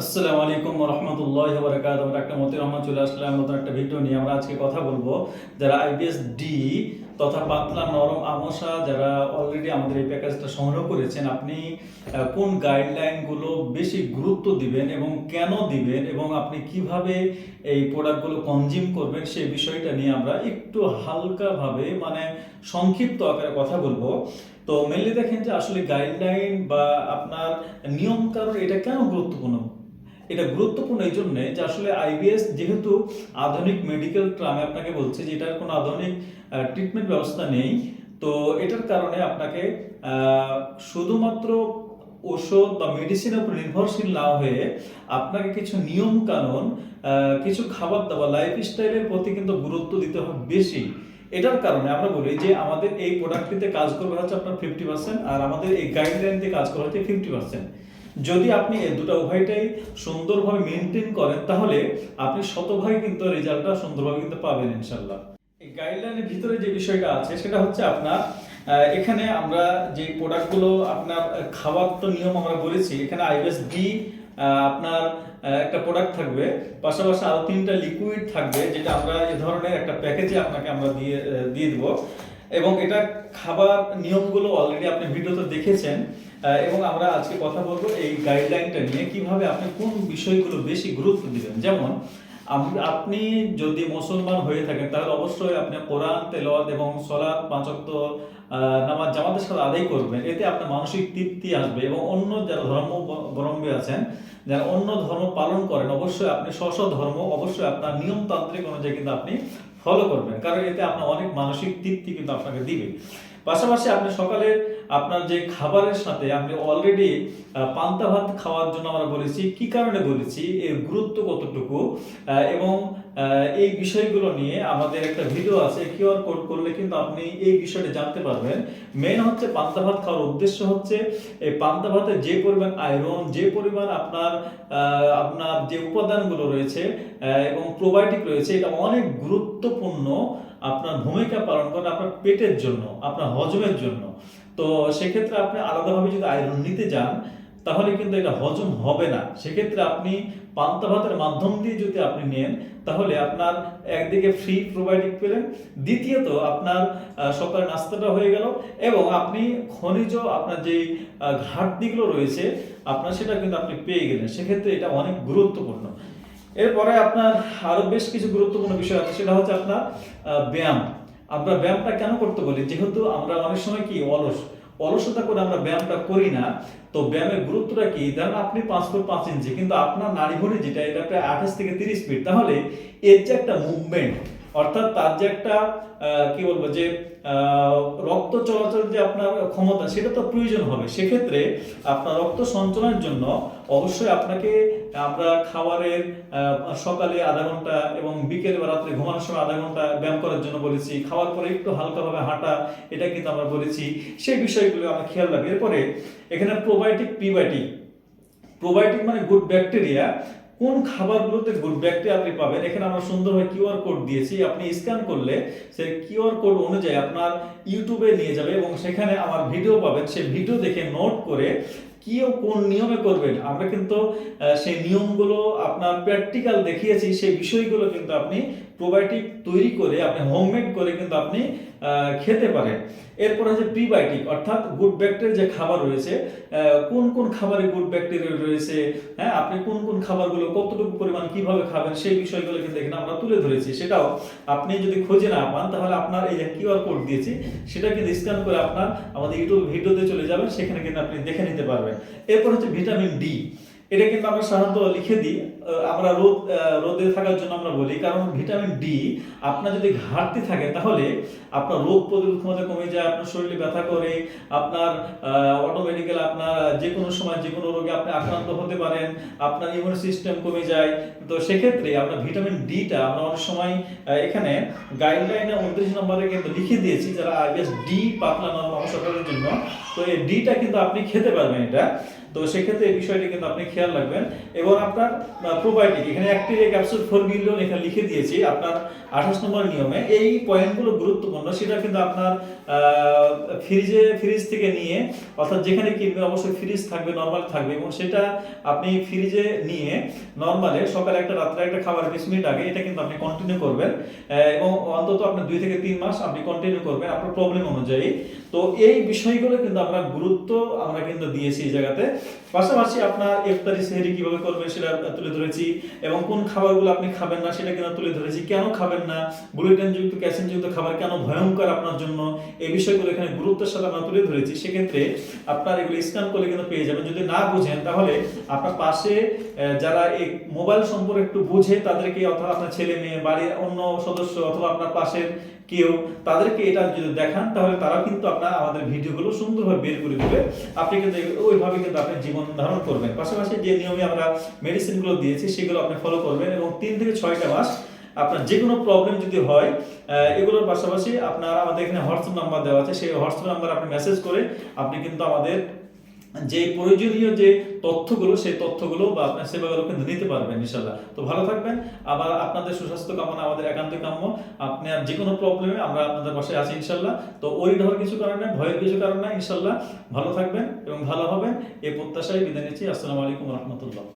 আসসালামু আলাইকুম রহমতুল্লাহ বরকাত একটা মতির রহমান চলে আসলাম, নতুন একটা ভিডিও নিয়ে। আমরা আজকে কথা বলব যারা আইবিএস ডি তথা পাতলা নরম আমসা যারা অলরেডি আমাদের এই প্যাকেজটা সংগ্রহ করেছেন, আপনি কোন গাইডলাইনগুলো বেশি গুরুত্ব দিবেন এবং কেন দিবেন এবং আপনি কীভাবে এই প্রোডাক্টগুলো কনজিউম করবেন, সেই বিষয়টা নিয়ে আমরা একটু হালকাভাবে মানে সংক্ষিপ্ত আকারে কথা বলব। তো মেনলি দেখেন যে আসলে গাইডলাইন বা আপনার নিয়ম কারণ এটা কেন গুরুত্বপূর্ণ? এটা গুরুত্বপূর্ণ এই জন্যে যে আসলে আইবিএস যেহেতু আধুনিক মেডিকেল ট্রামে আপনাকে বলছে যে এটার কোনো আধুনিক ট্রিটমেন্ট ব্যবস্থা নেই, তো এটার কারণে আপনাকে শুধুমাত্র ওষুধ বা মেডিসিনের উপর নির্ভরশীল না হয়ে আপনাকে কিছু নিয়ম কানুন কিছু খাবার দাবার লাইফ স্টাইলের প্রতি কিন্তু গুরুত্ব দিতে হবে বেশি। এটার কারণে আমরা বলি যে আমাদের এই প্রোডাক্টটিতে কাজ করবে হচ্ছে আপনার ফিফটি পার্সেন্ট আর আমাদের এই গাইডলাইন দিয়ে কাজ করা হচ্ছে ফিফটি পার্সেন্ট যদি আপনি এই দুটো উভয়টাই সুন্দরভাবে মেনটেন করেন, তাহলে আপনি শতভাগ কিন্তু রেজাল্টটা সুন্দরভাবে কিন্তু পাবেন ইনশাল্লাহ গাইডলাইনের ভিতরে যে বিষয়টা আছে, সেটা হচ্ছে আপনার এখানে আমরা যে প্রোডাক্টগুলো আপনার খাবার তো নিয়ম আমরা বলেছি, এখানে আইএস ডি আপনার একটা প্রোডাক্ট থাকবে, পাশাপাশি আরও তিনটা লিকুইড থাকবে, যেটা আমরা এ ধরনের একটা প্যাকেজে আপনাকে আমরা দিয়ে দিয়ে দেবো। এবং এটা খাবার নিয়মগুলো অলরেডি আপনি ভিডিওতে দেখেছেন। এবং আমরা আজকে কথা বলব এই গাইডলাইনটা নিয়ে, কীভাবে আপনি কোন বিষয়গুলো বেশি গুরুত্ব দিবেন? যেমন আপনি যদি মুসলমান হয়ে থাকেন, তাহলে অবশ্যই আপনি কোরআন, তেলাওয়াত এবং সলাৎ পাঁচক্ত নামাজ জামাতের সাথে আদায় করবেন। এতে আপনার মানসিক তৃপ্তি আসবে এবং অন্য যারা ধর্ম বরম্বী আছেন, যারা অন্য ধর্ম পালন করেন, অবশ্যই আপনি স্ব ধর্ম, অবশ্যই আপনার নিয়মতান্ত্রিক অনুযায়ী কিন্তু আপনি ফলো করবেন। কারণ এতে আপনার অনেক মানসিক তৃপ্তি কিন্তু আপনাকে দিবে। পাশাপাশি আপনি সকালে আপনার যে খাবারের সাথে আপনি অলরেডি পান্তা ভাত খাওয়ার জন্য আমরা বলেছি, কি কারণে বলেছি, এর গুরুত্ব কতটুকু? এবং এই বিষয়গুলো নিয়ে আমাদের একটা ভিডিও আছে কিউআর কোড করলে কিন্তু আপনি এই বিষয়টা জানতে পারবেন। মেন হচ্ছে পান্তা ভাত খাওয়ার উদ্দেশ্য হচ্ছে, এই পান্তা ভাতে যে পরিমাণ আয়রন যে পরিমাণ আপনার আপনার যে উপাদানগুলো রয়েছে এবং প্রোবায়োটিক রয়েছে, এটা অনেক গুরুত্বপূর্ণ আপনার ভূমিকা পালন করে আপনার পেটের জন্য, আপনার হজমের জন্য। তো সেক্ষেত্রে আপনি আলাদাভাবে যদি আয়রন নিতে যান তাহলে কিন্তু এটা হজম হবে না। সেক্ষেত্রে আপনি পান্তা ভাতের মাধ্যম দিয়ে যদি আপনি নেন তাহলে আপনার একদিকে ফ্রি প্রোবায়োটিক পেলেন দ্বিতীয়ত আপনার আহ, সকালের নাস্তাটা হয়ে গেল এবং আপনি খনিজ আপনার যে ঘাটতিগুলো রয়েছে আপনার সেটা কিন্তু আপনি পেয়ে গেলেন। সেক্ষেত্রে এটা অনেক গুরুত্বপূর্ণ। এরপরে আপনার আরও বেশ কিছু গুরুত্বপূর্ণ বিষয় আছে সেটা হচ্ছে আপনার ব্যায়াম। আমরা ব্যায়ামটা কেন করতে বলি? যেহেতু আমরা অনেক সময় কি, অলস। অলসতা করে আমরা ব্যায়ামটা করি না, তো ব্যায়ামের গুরুত্বটা কি? ধরেন আপনি পাঁচ ফুট পাঁচ ইঞ্চি, কিন্তু আপনার নারী ভরি যেটা, এটা প্রায় আঠাশ থেকে তিরিশ ফিট তাহলে এর যে একটা মুভমেন্ট অর্থাৎ তার যে একটা কি বলব যে রক্ত চলাচল যে আপনার ক্ষমতা, সেটা তো প্রয়োজন হবে। সেক্ষেত্রে আপনার রক্ত সঞ্চালনের জন্য অবশ্যই আপনাকে আমরা খাবারের সকালে আধা ঘণ্টা এবং বিকেল বা রাত্রে ঘুমানোর সময় আধা ঘণ্টা ব্যায়াম করার জন্য বলেছি। খাওয়ার পরে একটু হালকাভাবে হাঁটা, এটা কিন্তু আমরা বলেছি। সেই বিষয়গুলো আমরা খেয়াল রাখি এরপরে এখানে প্রোবায়োটিক প্রিবায়োটিক প্রোবায়োটিক মানে গুড ব্যাকটেরিয়া কোন খাবারগুলোতে গুড ব্যাকটেরিয়া আপনি পাবেন? এখানে আমরা সুন্দরভাবে কিউআর কোড দিয়েছি। আপনি স্ক্যান করলে সেই কিউআর কোড অনুযায়ী আপনার ইউটিউবে নিয়ে যাবে এবং সেখানে আমার ভিডিও পাবেন। সেই ভিডিও দেখে নোট করে কি কোন নিয়মে করবেন? আমরা কিন্তু সেই নিয়মগুলো আপনার প্র্যাকটিক্যাল দেখিয়েছি, সেই বিষয়গুলো কিন্তু আপনি প্রোবায়োটিক তৈরি করে, আপনি হোমমেড করে কিন্তু আপনি খেতে পারেন। এরপর হচ্ছে প্রিবায়োটিক অর্থাৎ গুড ব্যাকটেরিয়া যে খাবার রয়েছে কোন কোন খাবারে গুড ব্যাকটেরিয়া রয়েছে হ্যাঁ আপনি কোন কোন খাবারগুলো কতটুকু পরিমাণ কীভাবে খাবেন, সেই বিষয়গুলো কিন্তু এখানে আমরা তুলে ধরেছি। সেটাও আপনি যদি খুঁজে না পান, তাহলে আপনার এই যে কিউআর কোড দিয়েছি, সেটা কিন্তু স্ক্যান করে আপনার আমাদের ইউটিউব ভিডিওতে চলে যাবেন, সেখানে কিন্তু আপনি দেখে নিতে পারবেন। এরপর হচ্ছে ভিটামিন ডি। এটা কিন্তু আমরা সাধারণত লিখে দিই। আমরা রোদ রোদে থাকার জন্য আমরা বলি, কারণ ভিটামিন ডি আপনার যদি ঘাটতি থাকে, তাহলে আপনার রোগ প্রতিরোধ ক্ষমতা কমে যায়, আপনার শরীরে ব্যথা করে, আপনার অটোমেটিক্যাল আপনার যে কোনো সময় যে কোনো রোগে আপনি আক্রান্ত হতে পারেন, আপনার ইমিউন সিস্টেম কমে যায়। তো সেক্ষেত্রে আমরা ভিটামিন ডিটা আমরা অনেক সময় এখানে গাইডলাইনে উনত্রিশ নম্বরে কিন্তু লিখে দিয়েছি, যারা আইবিএস ডি পাতলা নরম অবসরের জন্য। তো এই ডিটা কিন্তু আপনি খেতে পারবেন এটা। তো সেক্ষেত্রে এই বিষয়টি কিন্তু আপনি খেয়াল রাখবেন। এবং আপনার প্রোবায়োটিক এখানে একটি ক্যাপসুল ফোর মিলিয়ন এখানে লিখে দিয়েছি, আপনার আঠাশ নম্বর নিয়মে এই পয়েন্টগুলো গুরুত্বপূর্ণ সেটা কিন্তু আপনার ফ্রিজে ফ্রিজ থেকে নিয়ে অর্থাৎ যেখানে কিনবেন অবশ্যই ফ্রিজ থাকবে নর্মাল থাকবে এবং সেটা আপনি ফ্রিজে নিয়ে নর্মালে সকালে একটা রাত্রে একটা খাবার বিশ মিনিট আগে এটা কিন্তু আপনি কন্টিনিউ করবেন এবং অন্তত আপনার দুই থেকে তিন মাস আপনি কন্টিনিউ করবেন আপনার প্রবলেম অনুযায়ী। তো এই বিষয়গুলো কিন্তু আমরা গুরুত্ব আমরা কিন্তু দিয়েছি এই জায়গাতে। পাশাপাশি আপনার ইফতারি সেহরি কীভাবে করবেন সেটা তুলে ধরেছি এবং কোন খাবারগুলো আপনি খাবেন না সেটা কিন্তু তুলে ধরেছি কেন খাবেন না গ্লুটেন যুক্ত ক্যাসিন যুক্ত খাবার কেন ভয়ঙ্কর আপনার জন্য? এই বিষয়গুলো এখানে গুরুত্বের সাথে আমরা তুলে ধরেছি। সেক্ষেত্রে আপনার এগুলো স্ক্যান করলে কিন্তু পেয়ে যাবেন। যদি না বুঝেন, তাহলে আপনার পাশে যারা এই মোবাইল সম্পর্কে একটু বুঝে, তাদেরকে অথবা আপনার ছেলে মেয়ে, বাড়ির অন্য সদস্য অথবা আপনার পাশের কেউ, তাদেরকে এটা যদি দেখান, তাহলে তারাও কিন্তু আপনার, আমাদের ভিডিওগুলো সুন্দরভাবে বের করে দিবে। আপনি কিন্তু ওইভাবে কিন্তু আপনি জীবন ধারণ করবেন। পাশাপাশি যে নিয়মে আমরা মেডিসিনগুলো দিয়েছি, সেগুলো আপনি ফলো করবেন এবং তিন থেকে ছয়টা মাস আপনার যে কোনো প্রবলেম যদি হয় এগুলোর পাশাপাশি আপনার আমাদের এখানে হোয়াটসঅ্যাপ নাম্বার দেওয়া আছে, সেই হোয়াটসঅ্যাপ নাম্বার আপনি মেসেজ করে আপনি কিন্তু আমাদের যে প্রয়োজনীয় যে তথ্যগুলো, সেই তথ্যগুলো বা আপনার সেবাগুলো কিন্তু নিতে পারবেন ইনশাল্লাহ তো ভালো থাকবেন। আবার আপনাদের সুস্বাস্থ্য কামনা, আমাদের একান্ত কাম্য। আপনার যে কোনো প্রবলেমে আমরা আপনাদের পাশে আছি ইনশাল্লাহ তো ওই ধর কিছু কারণে ভয়ের কিছু কারণে ইনশাল্লাহ ভালো থাকবেন এবং ভালো হবেন। এই প্রত্যাশায় বিদায় নিচ্ছি। আসসালামু আলাইকুম রহমতুল্লাহ।